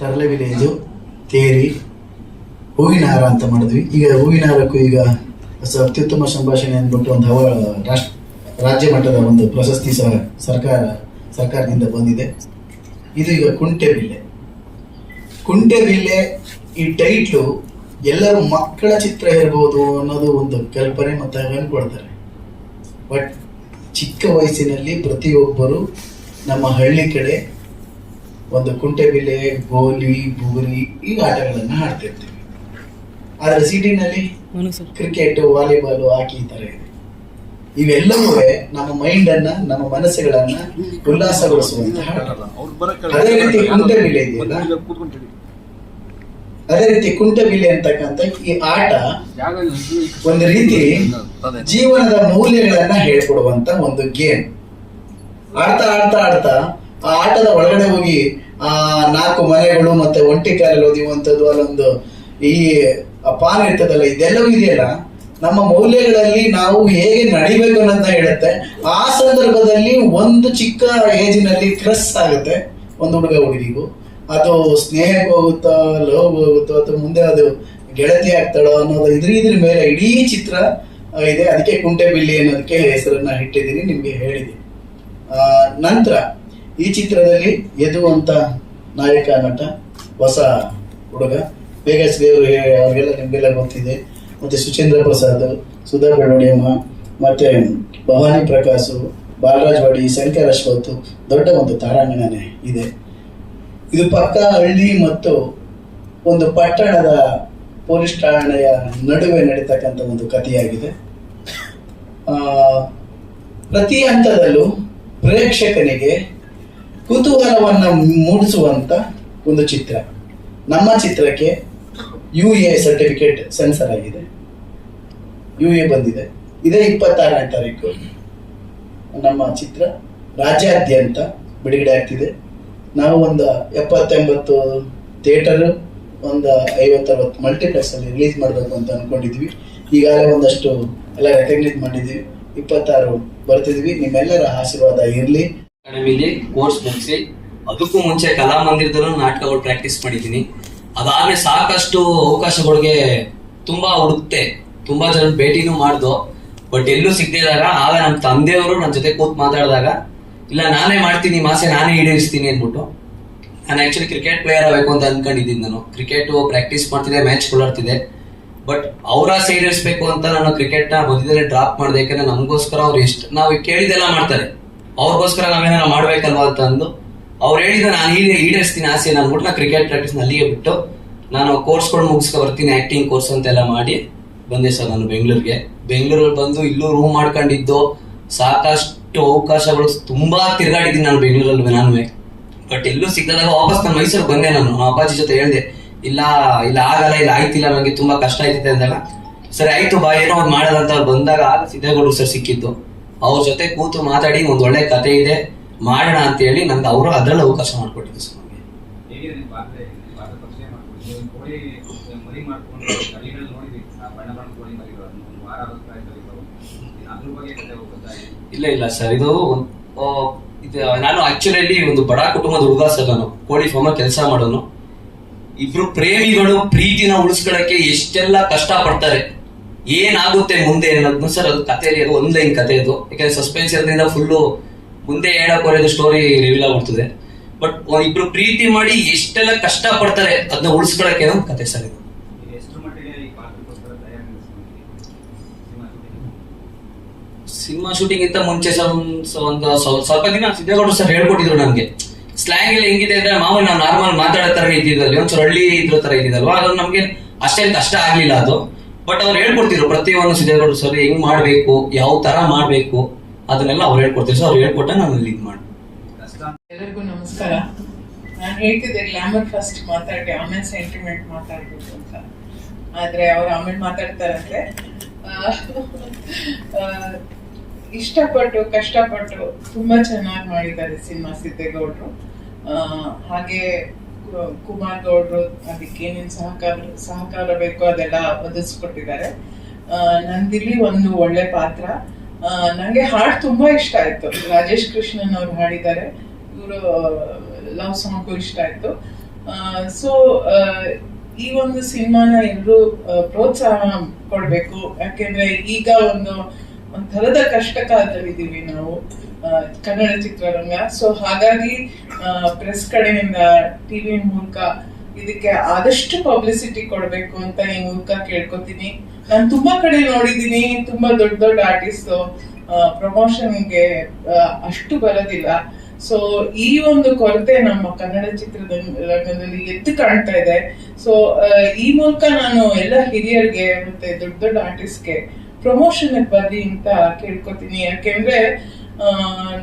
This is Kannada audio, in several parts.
ತರಲೆ ವಿಲೇಜು, ತೇರಿ, ಹೂವಿನ ಹಾರ ಅಂತ ಮಾಡಿದ್ವಿ. ಈಗ ಹೂವಿನ ಹಾರಕ್ಕೂ ಈಗ ಹೊಸ ಅತ್ಯುತ್ತಮ ಸಂಭಾಷಣೆ ಅಂದ್ಬಿಟ್ಟು ಒಂದು ಹವಾ ರಾಷ್ಟ್ರ, ರಾಜ್ಯ ಮಟ್ಟದ ಒಂದು ಪ್ರಶಸ್ತಿ ಸಹ ಸರ್ಕಾರ, ಸರ್ಕಾರದಿಂದ ಬಂದಿದೆ. ಇದು ಈಗ ಕುಂಟೆಬಿಲ್ಲೆ ಕುಂಟೆಬಿಲ್ಲೆ ಈ ಟೈಟ್ಲು ಎಲ್ಲರೂ ಮಕ್ಕಳ ಚಿತ್ರ ಇರ್ಬೋದು ಅನ್ನೋದು ಒಂದು ಕಲ್ಪನೆ ಮತ್ತು ಅಂದ್ಕೊಳ್ತಾರೆ ಬಟ್ ಚಿಕ್ಕ ವಯಸ್ಸಿನಲ್ಲಿ ಪ್ರತಿಯೊಬ್ಬರು ನಮ್ಮ ಹಳ್ಳಿ ಕಡೆ ಒಂದು ಕುಂಟೆಬಿಲೆ ಗೋಲಿ ಬೂರಿ ಈ ಆಟಗಳನ್ನು ಆಡ್ತಿರ್ತೀವಿ. ಆದರೆ ಸಿಟಿನಲ್ಲಿ ಕ್ರಿಕೆಟ್ ವಾಲಿಬಾಲ್ ಹಾಕಿ ಈ ಥರ ಇದೆ. ಇವೆಲ್ಲವೂ ನಮ್ಮ ಮೈಂಡ್ ಅನ್ನ ನಮ್ಮ ಮನಸ್ಸುಗಳನ್ನ ಉಲ್ಲಾಸಗೊಳಿಸುವಂತಹ ಅದೇ ರೀತಿ ಕುಂಟೆಬಿಲೆ ಇದೆಯಲ್ಲ? ಅದೇ ರೀತಿ ಕುಂಟೆಬಿಲ್ಲೆ ಅಂತಕ್ಕಂಥ ಈ ಆಟ ಒಂದು ರೀತಿ ಜೀವನದ ಮೌಲ್ಯಗಳನ್ನ ಹೇಳ್ಕೊಡುವಂತ ಒಂದು ಗೇಮ್ ಆಡ್ತಾ ಆಡ್ತಾ ಆಡ್ತಾ ಆ ಆಟದ ಒಳಗಡೆ ಹೋಗಿ ಆ ನಾಲ್ಕು ಮನೆಗಳು ಮತ್ತೆ ಒಂಟಿ ಕಾಲಲ್ಲಿ ಓದಿಯುವಂಥದ್ದು ಅಲ್ಲೊಂದು ಈ ಪಾನ್ ಇರ್ತದಲ್ಲ ಇದೆಲ್ಲವೂ ಇದೆಯಲ್ಲ? ನಮ್ಮ ಮೌಲ್ಯಗಳಲ್ಲಿ ನಾವು ಹೇಗೆ ನಡಿಬೇಕು ಅನ್ನೋದನ್ನ ಹೇಳುತ್ತೆ. ಆ ಸಂದರ್ಭದಲ್ಲಿ ಒಂದು ಚಿಕ್ಕ ಏಜಿನಲ್ಲಿ ಕ್ರಸ್ ಆಗುತ್ತೆ. ಒಂದು ಹುಡುಗ ಹುಡುಗಿಗೂ. ಅದು ಸ್ನೇಹಕ್ಕೆ ಹೋಗುತ್ತೋ ಲವ್ ಹೋಗುತ್ತೋ ಅಥವಾ ಮುಂದೆ ಅದು ಗೆಳತಿ ಆಗ್ತಾಳೋ ಅನ್ನೋದು ಇದ್ರ ಇದ್ರ ಮೇಲೆ ಇಡೀ ಚಿತ್ರ ಇದೆ. ಅದಕ್ಕೆ ಕುಂಟೆ ಬಿಲ್ಲಿ ಅನ್ನೋದಕ್ಕೆ ಹೆಸರನ್ನ ಇಟ್ಟಿದ್ದೀನಿ ನಿಮಗೆ ಆ, ನಂತರ ಈ ಚಿತ್ರದಲ್ಲಿ ಯದು ಅಂತ ನಾಯಕ ನಟ ಹೊಸ ಹುಡುಗ. ಬೇಗ ದೇವರು ಅವ್ರಿಗೆಲ್ಲ ನಿಮಗೆಲ್ಲ ಗೊತ್ತಿದೆ. ಮತ್ತೆ ಸುಚೇಂದ್ರ ಪ್ರಸಾದ್, ಸುಧಾ ಬೆಳ್ಳೊಡಿಯಮ್ಮ ಮತ್ತೆ ಭವಾನಿ ಪ್ರಕಾಶ್, ಬಾಲರಾಜ್ ವಾಡಿ, ಶಂಕರ್ ಅಶ್ವಥ್, ದೊಡ್ಡ ಒಂದು ತಾರಾಂಗಣನೆ ಇದೆ. ಇದು ಪಕ್ಕ ಹಳ್ಳಿ ಮತ್ತು ಒಂದು ಪಟ್ಟಣದ ಪೊಲೀಸ್ ಠಾಣೆಯ ನಡುವೆ ನಡೀತಕ್ಕಂಥ ಒಂದು ಕಥೆಯಾಗಿದೆ. ಪ್ರತಿ ಹಂತದಲ್ಲೂ ಪ್ರೇಕ್ಷಕನಿಗೆ ಕುತೂಹಲವನ್ನು ಮೂಡಿಸುವಂತ ಒಂದು ಚಿತ್ರ. ನಮ್ಮ ಚಿತ್ರಕ್ಕೆ ಯು ಎ ಸರ್ಟಿಫಿಕೇಟ್ ಸೆನ್ಸರ್ ಆಗಿದೆ. ಯು ಎ ಬಂದಿದೆ. ಇದೇ ಇಪ್ಪತ್ತಾರನೇ ತಾರೀಕು. ನಮ್ಮ ಚಿತ್ರ ರಾಜ್ಯಾದ್ಯಂತ ಬಿಡುಗಡೆ ಆಗ್ತಿದೆ. ನಾವು ಒಂದು ಎಪ್ಪತ್ತೆಂಬತ್ತು ಥಿಯೇಟರ್, ಒಂದು ಐವತ್ತರವತ್ತು ಮಲ್ಟಿಪ್ಲೆಕ್ಸ್ ಅಲ್ಲಿ ರಿಲೀಸ್ ಮಾಡಬೇಕು ಅಂತ ಅಂದ್ಕೊಂಡಿದ್ವಿ ಈಗಾಗಲೇ ಒಂದಷ್ಟು ಎಲ್ಲ ರೆಕಗ್ನೈಸ್ ಮಾಡಿದ್ವಿ. ಇಪ್ಪತ್ತಾರು ಬರ್ತಿದ್ವಿ. ನಿಮ್ಮೆಲ್ಲರ ಆಶೀರ್ವಾದ ಇರಲಿ. ಅಕಾಡೆಮಿಲಿ ಕೋರ್ಸ್ ಮುಗಿಸಿ, ಅದಕ್ಕೂ ಮುಂಚೆ ಕಲಾಮಂದಿರದಲ್ಲೂ ನಾಟಕಗಳು ಪ್ರಾಕ್ಟೀಸ್ ಮಾಡಿದ್ದೀನಿ. ಅದಾದ್ರೆ ಸಾಕಷ್ಟು ಅವಕಾಶಗಳಿಗೆ ತುಂಬಾ ಹುಡುಕ್ತೆ. ತುಂಬಾ ಜನ ಭೇಟಿನೂ ಮಾಡ್ದು. ಬಟ್ ಎಲ್ಲೂ ಸಿಗ್ದಿದಾಗ ಆಗ ನಮ್ಮ ತಂದೆಯವರು ನನ್ನ ಜೊತೆ ಕೂತ್ ಮಾತಾಡಿದಾಗ, ಇಲ್ಲ, ನಾನೇ ಮಾಡ್ತೀನಿ ಮಾಸೆ ನಾನೇ ಈಡೇರಿಸ್ತೀನಿ ಅಂದ್ಬಿಟ್ಟು. ನಾನು ಆಕ್ಚುಲಿ ಕ್ರಿಕೆಟ್ ಪ್ಲೇಯರ್ ಆಗಬೇಕು ಅಂತ ಅನ್ಕೊಂಡಿದ್ದೀನಿ ನಾನು. ಕ್ರಿಕೆಟು ಪ್ರಾಕ್ಟೀಸ್ ಮಾಡ್ತಿದ್ದೆ ಮ್ಯಾಚ್ ಆಡ್ತಿದ್ದೆ ಬಟ್ ಅವರ ಸೇರಿಸ್ಬೇಕು ಅಂತ ನಾನು ಕ್ರಿಕೆಟ್ನ ಮಧ್ಯದಲ್ಲೇ ಡ್ರಾಪ್ ಮಾಡಿದೆ, ಯಾಕಂದ್ರೆ ನಮಗೋಸ್ಕರ ಅವ್ರು ಎಷ್ಟು ನಾವು ಕೇಳಿದೆಲ್ಲ ಮಾಡ್ತಾರೆ. ಅವ್ರಿಗೋಸ್ಕರ ನಾವೇನಾರ ಮಾಡ್ಬೇಕಲ್ವಾ ಅಂತ ಅಂದು ಅವ್ರು ಹೇಳಿದ ನಾನು ಹೀಗೆ ಈಡೇರಿಸ್ತೀನಿ ಆಸೆ ನಾನು ನಾ ಕ್ರಿಕೆಟ್ ಪ್ರಾಕ್ಟೀಸ್ ಅಲ್ಲಿಗೆ ಬಿಟ್ಟು ನಾನು ಕೋರ್ಸ್ಗಳು ಮುಗಿಸ್ಕೊ ಬರ್ತೀನಿ ಆಕ್ಟಿಂಗ್ ಕೋರ್ಸ್ ಅಂತೆಲ್ಲ ಮಾಡಿ ಬಂದೆ ಸರ್ ನಾನು ಬೆಂಗಳೂರಿಗೆ. ಬೆಂಗಳೂರಲ್ಲಿ ಬಂದು ಇಲ್ಲೂ ರೂಮ್ ಮಾಡ್ಕೊಂಡಿದ್ದು ಸಾಕಷ್ಟು ಅವಕಾಶಗಳು ತುಂಬಾ ತಿರ್ಗಾಡಿದ್ದೀನಿ ನಾನು ಬೆಂಗಳೂರಲ್ಲಿ ನಾನು ಬಟ್ ಎಲ್ಲೂ ಸಿಕ್ಕದಾಗ ವಾಪಸ್ ನಾನು ಮೈಸೂರಿಗೆ ಬಂದೆ ನಾನು. ಅಪ್ಪಾಜಿ ಜೊತೆ ಹೇಳಿದೆ, ಇಲ್ಲ ಇಲ್ಲ, ಆಗಲ್ಲ, ಇಲ್ಲ, ಆಯ್ತಿಲ್ಲ ನನಗೆ ತುಂಬಾ ಕಷ್ಟ ಆಯ್ತಿದೆ ಅಂದಾಗ, ಸರಿ, ಆಯ್ತು, ಬಾ, ಏನೋ ಒಂದು ಮಾಡೋದಂತ ಬಂದಾಗ ಸಿದ್ದೇಗೌಡರು ಸರ್ ಸಿಕ್ಕಿದ್ದು. ಅವ್ರ ಜೊತೆ ಕೂತು ಮಾತಾಡಿ ಒಂದು ಒಳ್ಳೆ ಕತೆ ಇದೆ ಮಾಡೋಣ ಅಂತ ಹೇಳಿ ನಂಗೆ ಅವರು ಅದ್ರಲ್ಲಿ ಅವಕಾಶ ಮಾಡಿಕೊಟ್ಟಿದ್ದು ಸರ್ ಇಲ್ಲ ಇಲ್ಲ ಸರ್ ಇದು ಇದು ನಾನು ಆಕ್ಚುಲಿ ಒಂದು ಬಡ ಕುಟುಂಬದ ಹುಡುಗ ಸರ್ ನಾನು. ಕೋಳಿ ಫಾರ್ಮ್ ಕೆಲಸ ಮಾಡೋನು. ಇಬ್ರು ಪ್ರೇಮಿಗಳು ಪ್ರೀತಿನ ಉಳಿಸ್ಕೊಳಕ್ಕೆ ಎಷ್ಟೆಲ್ಲ ಕಷ್ಟ ಪಡ್ತಾರೆ ಏನಾಗುತ್ತೆ ಮುಂದೆ ಅನ್ನೋದು ಸರ್ ಅದು ಕಥೆಯಲ್ಲಿ ಅದು ಒಂದ್ ಲೈನ್ ಕತೆ ಇದು. ಯಾಕಂದ್ರೆ ಸಸ್ಪೆನ್ಸ್ ಇರೋದ್ರಿಂದ ಫುಲ್ಲು ಮುಂದೆ ಹೇಳಕ್ ಹೊರದು ಸ್ಟೋರಿ ರಿವೀಲ್ ಆಗ್ಬಿಡ್ತದೆ. ಬಟ್ ಇಬ್ರು ಪ್ರೀತಿ ಮಾಡಿ ಎಷ್ಟೆಲ್ಲ ಕಷ್ಟ ಪಡ್ತಾರೆ ಅದನ್ನ ಉಳಿಸ್ಕೊಳಕ್ಕೆ ಏನೋ ಕತೆ ಸರ್ ಇದು. ಸಿನಿಮಾ ಶೂಟಿಂಗ್ ಇಂತ ಮುಂಚೆ ಸರ್ ಒಂದ್ ಒಂದು ಸ್ವಲ್ಪ ದಿನ ಸಿದ್ದೇಗೌಡರು ಸರ್ ಹೇಳ್ಕೊಟ್ಟಿದ್ರು ನಮ್ಗೆ. ಸ್ಲ್ಯಾಂಗ್ ಎಲ್ಲ ಹೆಂಗಿದೆ ಅಂದ್ರೆ ಮಾಮೂಲಿ ನಾವು ನಾರ್ಮಲ್ ಮಾತಾಡೋ ತರ ಇದ್ದಿದ್ದಲ್ಲಿ ಒಂದ್ಸಲ ಹಳ್ಳಿ ಇದ್ರ ತರ ಇದ್ದಿದ್ದಲ್ವಾ? ಅದು ನಮ್ಗೆ ಅಷ್ಟೇನ್ ಕಷ್ಟ ಆಗ್ಲಿಲ್ಲ ಅದು. ಬಟ್ ಅವ್ರು ಹೇಳ್ಕೊಡ್ತಿದ್ರು, ಪ್ರತಿಯೊಂದು ಸಿದ್ದೇಗೌಡರು ಸರ್ ಹೆಂಗ್ ಮಾಡ್ಬೇಕು, ಯಾವ ತರ ಮಾಡ್ಬೇಕು, ಅದನ್ನೆಲ್ಲ ಅವ್ರು ಹೇಳ್ಕೊಡ್ತಿದ್ರು. ಸೊ ಅವ್ರು ಹೇಳ್ಕೊಟ್ಟ ನಾನು ಲೀಡ್ ಮಾಡಿ ಕಷ್ಟ ಎಲ್ಲರಿಗೂ ನಮಸ್ಕಾರ. ನಾನು ಹೇಳ್ತಿದ್ದೆ ಗ್ಲಾಮರ್ ಫಸ್ಟ್ ಮಾತಾಡಿ, ಆಮೇಲೆ ಸೆಂಟಿಮೆಂಟ್ ಮಾತಾಡ್ಬೇಕು ಅಂತ. ಆದ್ರೆ ಅವ್ರು ಆಮೇಲೆ ಮಾತಾಡ್ತಾರಂತೆ. ಇಷ್ಟಪಟ್ಟು, ಕಷ್ಟಪಟ್ಟು ತುಂಬಾ ಚೆನ್ನಾಗಿ ಮಾಡಿದ್ದಾರೆ ಸಿನಿಮಾ ಸಿದ್ದೇಗೌಡರು. ಹಾಗೆ ಕುಮಾರ್ ಗೌಡ್ರು ಅದಕ್ಕೆ ಏನೇನು ಸಹಕಾರ ಸಹಕಾರ ಬೇಕೋ ಅದೆಲ್ಲ ಒದಗಿಸ್ಕೊಟ್ಟಿದ್ದಾರೆ. ನಂದಿಲ್ಲಿ ಒಂದು ಒಳ್ಳೆ ಪಾತ್ರ. ನನಗೆ ನಂಗೆ ಹಾಡು ತುಂಬಾ ಇಷ್ಟ ಆಯ್ತು. ರಾಜೇಶ್ ಕೃಷ್ಣನ್ ಅವ್ರು ಹಾಡಿದ್ದಾರೆ. ಇವರು ಲವ್ ಸಾಂಗು ಇಷ್ಟ ಆಯ್ತು. ಸೊ ಈ ಒಂದು ಸಿನಿಮಾನ ಎಲ್ಲರೂ ಪ್ರೋತ್ಸಾಹ ಕೊಡ್ಬೇಕು. ಯಾಕೆಂದ್ರೆ ಈಗ ಒಂದು ಒಂಥರದ ಕಷ್ಟ ಕಾಲದಲ್ಲಿದ್ದೀವಿ ನಾವು ಕನ್ನಡ ಚಿತ್ರರಂಗ. ಸೊ ಹಾಗಾಗಿ ಪ್ರೆಸ್ ಕಡೆಯಿಂದ ಟಿವಿ ಮೂಲಕ ಇದಕ್ಕೆ ಆದಷ್ಟು ಪಬ್ಲಿಸಿಟಿ ಕೊಡ್ಬೇಕು ಅಂತ ಈ ಮೂಲಕ ಕೇಳ್ಕೊತೀನಿ. ನಾನು ತುಂಬಾ ಕಡೆ ನೋಡಿದೀನಿ ತುಂಬಾ ದೊಡ್ಡ ದೊಡ್ಡ ಆರ್ಟಿಸ್ಟ್ ಪ್ರಮೋಷನ್ಗೆ ಅಷ್ಟು ಬರೋದಿಲ್ಲ. ಸೊ ಈ ಒಂದು ಕೊರತೆ ನಮ್ಮ ಕನ್ನಡ ಚಿತ್ರರಂಗದಲ್ಲಿ ಎದ್ದು ಕಾಣ್ತಾ ಇದೆ. ಸೊ ಈ ಮೂಲಕ ನಾನು ಎಲ್ಲ ಹಿರಿಯರಿಗೆ ಮತ್ತೆ ದೊಡ್ಡ ದೊಡ್ಡ ಆರ್ಟಿಸ್ಟ್ಗೆ ಪ್ರಮೋಷನ್ ಬರ್ರಿ ಅಂತ ಕೇಳ್ಕೊತೀನಿ. ಯಾಕೆಂದ್ರೆ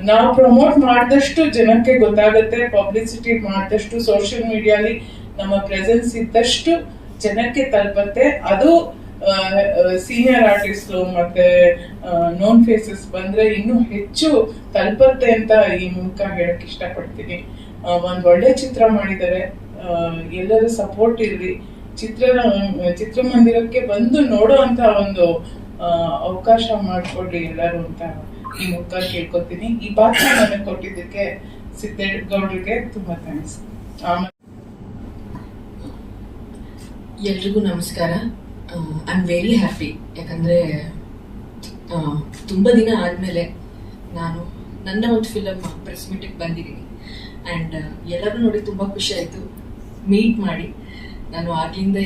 ನಾವು ಪ್ರಮೋಟ್ ಮಾಡಿದಷ್ಟು ಜನಕ್ಕೆ ಗೊತ್ತಾಗುತ್ತೆ ಪಬ್ಲಿಸಿಟಿ ಮಾಡಿದಷ್ಟು ಸೋಷಿಯಲ್ ಮೀಡಿಯಾಲಿ ನಮ್ಮ ಪ್ರೆಸೆನ್ಸ್ ಇದ್ದಷ್ಟು ಜನಕ್ಕೆ ತಲುಪತ್ತೆ. ಅದು ಸೀನಿಯರ್ ಆರ್ಟಿಸ್ಟ್ ಮತ್ತೆ ನೋನ್ ಫೇಸಸ್ ಬಂದ್ರೆ ಇನ್ನೂ ಹೆಚ್ಚು ತಲುಪತ್ತೆ ಅಂತ ಈ ಮೂಲಕ ಹೇಳಕ್ ಇಷ್ಟಪಡ್ತೀನಿ. ಒಂದು ಒಳ್ಳೆ ಚಿತ್ರ ಮಾಡಿದ್ದಾರೆ. ಎಲ್ಲರೂ ಸಪೋರ್ಟ್ ಇರ್ಲಿ ಚಿತ್ರ ಚಿತ್ರಮಂದಿರಕ್ಕೆ ಬಂದು ನೋಡೋ ಅಂತ ಒಂದು ಅವಕಾಶ ಮಾಡಿಕೊಡಿ ಎಲ್ಲರೂ ಅಂತ ಈ ಮುಖ ಕೇಳ್ಕೊತೀನಿ. ಈ ಪಾತ್ರ ನನಗೆ ಕೊಟ್ಟಿದ್ದಕ್ಕೆ ಸಿದ್ದೇಗೌಡರಿಗೆ ತುಂಬಾ ಥ್ಯಾಂಕ್ಸ್ ಎಲ್ರಿಗೂ ನಮಸ್ಕಾರ. ಐ ಆಮ್ ವೆರಿ ಹ್ಯಾಪಿ ಯಾಕಂದರೆ ತುಂಬ ದಿನ ಆದಮೇಲೆ ನಾನು ನನ್ನ ಒಂದು ಫಿಲಮ್ ಪ್ರೆಸ್ ಮೀಟಿಗೆ ಬಂದಿದ್ದೀನಿ. ಆ್ಯಂಡ್ ಎಲ್ಲರೂ ನೋಡಿ ತುಂಬ ಖುಷಿ ಆಯಿತು. ಮೀಟ್ ಮಾಡಿ. ನಾನು ಆಗಿಂದ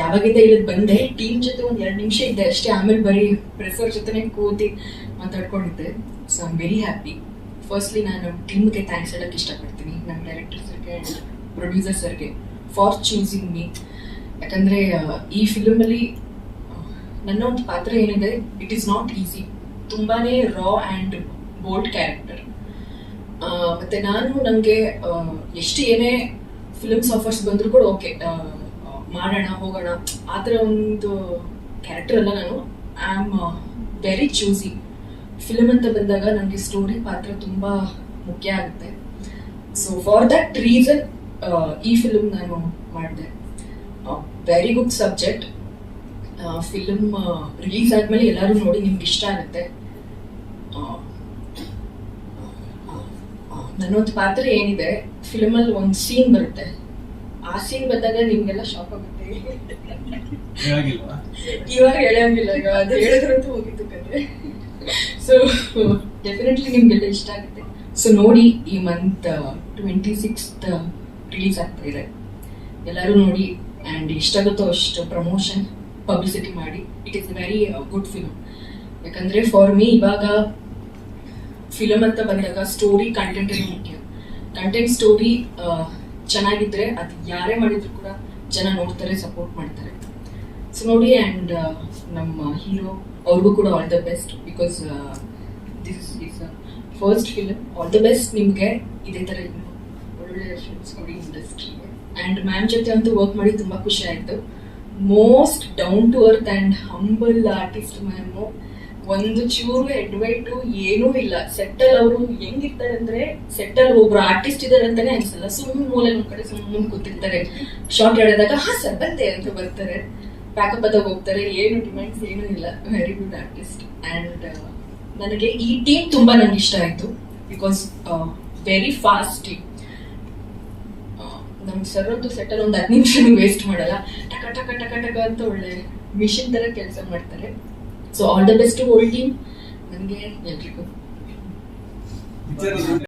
ಯಾವಾಗಿಂದ ಇಲ್ಲಿ ಬಂದೆ ಟೀಮ್ ಜೊತೆ ಒಂದ್ ಎರಡು ನಿಮಿಷ ಇದ್ದೆ ಅಷ್ಟೇ. ಆಮೇಲೆ ಬರೀ ಪ್ರೆಸರ್ ಜೊತೆನೆ ಕೂತಿ ಮಾತಾಡ್ಕೊಂಡಿದ್ದೆ. So I am very happy firstly ನಾನು ಟೀಮ್ಗೆ ಥ್ಯಾಂಕ್ಸ್ ಹೇಳಕ್ ಇಷ್ಟಪಡ್ತೀನಿ. ನಮ್ಮ ಡೈರೆಕ್ಟರ್ ಸರ್ಗೆ ಪ್ರೊಡ್ಯೂಸರ್ ಸರ್ಗೆ ಫಾರ್ ಚೂಸಿಂಗ್ ಮೀ ಯಾಕಂದ್ರೆ, ಈ ಫಿಲಮಲ್ಲಿ ನನ್ನ ಒಂದು ಪಾತ್ರ ಏನಿದೆ ಇಟ್ ಈಸ್ ನಾಟ್ ಈಸಿ ತುಂಬಾನೇ ರಾ ಆ್ಯಂಡ್ ಬೋಲ್ಡ್ ಕ್ಯಾರೆಕ್ಟರ್ ಮತ್ತೆ ನಾನು ನನಗೆ ಎಷ್ಟು ಏನೇ ಫಿಲಮ್ಸ್ ಆಫರ್ಸ್ ಬಂದರೂ ಕೂಡ ಓಕೆ ಮಾಡೋಣ ಹೋಗೋಣ. ಆ ಥರ ಒಂದು ಕ್ಯಾರೆಕ್ಟರ್ ಅಲ್ಲ ನಾನು. I am very choosy film ಅಂತ ಬಂದಾಗ ನನಗೆ ಸ್ಟೋರಿ ಪಾತ್ರ ತುಂಬ ಮುಖ್ಯ ಆಗುತ್ತೆ. ಸೊ ಫಾರ್ ದಟ್ ರೀಸನ್ ಈ ಫಿಲಮ್ ನಾನು ಮಾಡಿದೆ. Very good subject film release ಆದಮೇಲೆ ಎಲ್ಲರೂ ನೋಡಿ ನಿಮ್ಗೆ ಇಷ್ಟ ಆಗುತ್ತೆ. ಆ, ಆ, ಆ, ನನ್ನೊಂದು ಪಾತ್ರ ಏನಿದೆ ಫಿಲಮಲ್ಲಿ ಒಂದು ಸೀನ್ ಬರುತ್ತೆ. ಆ ಸೀನ್ ಬಂದಾಗ ನಿಮ್ಗೆಲ್ಲ ಶಾಕ್ ಆಗುತ್ತೆ. ಇವಾಗ ಹೇಳಂಗಿಲ್ಲ ಅದು ಹೇಳಿದ್ರಂತೂ ಹೋಗಿತ್ತು ಕತೆ. ಸೊ ಡೆಫಿನೆಟ್ಲಿ ನಿಮ್ಗೆಲ್ಲ ಇಷ್ಟ ಆಗುತ್ತೆ. ಸೊ ನೋಡಿ ಈ ಮಂತ್ ಟ್ವೆಂಟಿ ಸಿಕ್ಸ್ತ್ ರಿಲೀಸ್ ಆಗ್ತಾ ಇದೆ. ಎಲ್ಲರೂ ನೋಡಿ ಆ್ಯಂಡ್ ಎಷ್ಟಾಗುತ್ತೋ ಅಷ್ಟು ಪ್ರಮೋಷನ್ ಪಬ್ಲಿಸಿಟಿ ಮಾಡಿ. It is very good film ಯಾಕಂದರೆ ಫಾರ್ ಮೀ ಇವಾಗ ಫಿಲಮ್ ಅಂತ ಬಂದಾಗ ಸ್ಟೋರಿ ಕಂಟೆಂಟ್ ಮುಖ್ಯ. ಕಂಟೆಂಟ್ ಸ್ಟೋರಿ ಚೆನ್ನಾಗಿದ್ರೆ ಅದು ಯಾರೇ ಮಾಡಿದ್ರು ಕೂಡ ಜನ ನೋಡ್ತಾರೆ ಸಪೋರ್ಟ್ ಮಾಡ್ತಾರೆ. ಸೊ ನೋಡಿ ಆ್ಯಂಡ್ ನಮ್ಮ ಹೀರೋ ಅವ್ರಿಗೂ ಕೂಡ all the best because this is first film all the best ನಿಮಗೆ. ಇದೇ ಥರ ಇನ್ನು ಒಳ್ಳೆ ಫಿಲ್ಮ್ಸ್ ಕೊಡಿ ಇಂಡಸ್ಟ್ರಿಗೆ ಆ್ಯಂಡ್ ಮ್ಯಾಮ್ ಜೊತೆ ಅಂತೂ ವರ್ಕ್ ಮಾಡಿ ತುಂಬ ಖುಷಿ ಆಯಿತು. Most down to earth and humble artist ma'am ಒಂದು ಚೂರು ಎಡ್ವೈಟು ಏನೂ ಇಲ್ಲ. ಸೆಟ್ಟಲ್ ಅವರು ಹೆಂಗಿರ್ತಾರೆ ಅಂದ್ರೆ ಸೆಟ್ಟಲ್ ಒಬ್ರು ಆರ್ಟಿಸ್ಟ್ ಇದಾರೆ ಅಂತಾನೆ ಅನ್ಸಲ್ಲ. ಸುಮ್ಮನೆ ಮೂಲೆ ಒಂದ್ ಕಡೆ ಸುಮ್ಮನೆ ಕೂತಿರ್ತಾರೆ. ಶಾರ್ಟ್ ಹೇಳಿದಾಗ ಹಾ, ಸರ್, ಬಂದೆ ಅಂತ ಬರ್ತಾರೆ. ಪ್ಯಾಕಪ್ ಅದಾಗ ಹೋಗ್ತಾರೆ. ಏನು ಡಿಮ್ಯಾಂಡ್ಸ್ ಏನೂ ಇಲ್ಲ. ವೆರಿ ಗುಡ್ ಆರ್ಟಿಸ್ಟ್ ಅಂಡ್ ನನಗೆ ಈ ಟೀಮ್ ತುಂಬಾ ನಂಗೆ ಇಷ್ಟ ಆಯ್ತು. ಬಿಕಾಸ್ ವೆರಿ ಫಾಸ್ಟ್ ಟೀಮ್ ನಮ್ ಸರ್ ಅಂತೂ ಸೆಟಲ್ ಒಂದು ಹತ್ತು ವೇಸ್ಟ್ ಮಾಡಲ್ಲ. ಟಕ ಟಕ ಟಕ ಟಕ ಅಂತ ಒಳ್ಳೆ ಮಿಷಿನ್ ತರ ಕೆಲಸ ಮಾಡ್ತಾರೆ. So all the best whole team ನನಗೆ ಎಲ್ರಿಗೂ ಪಿಕ್ಚರ್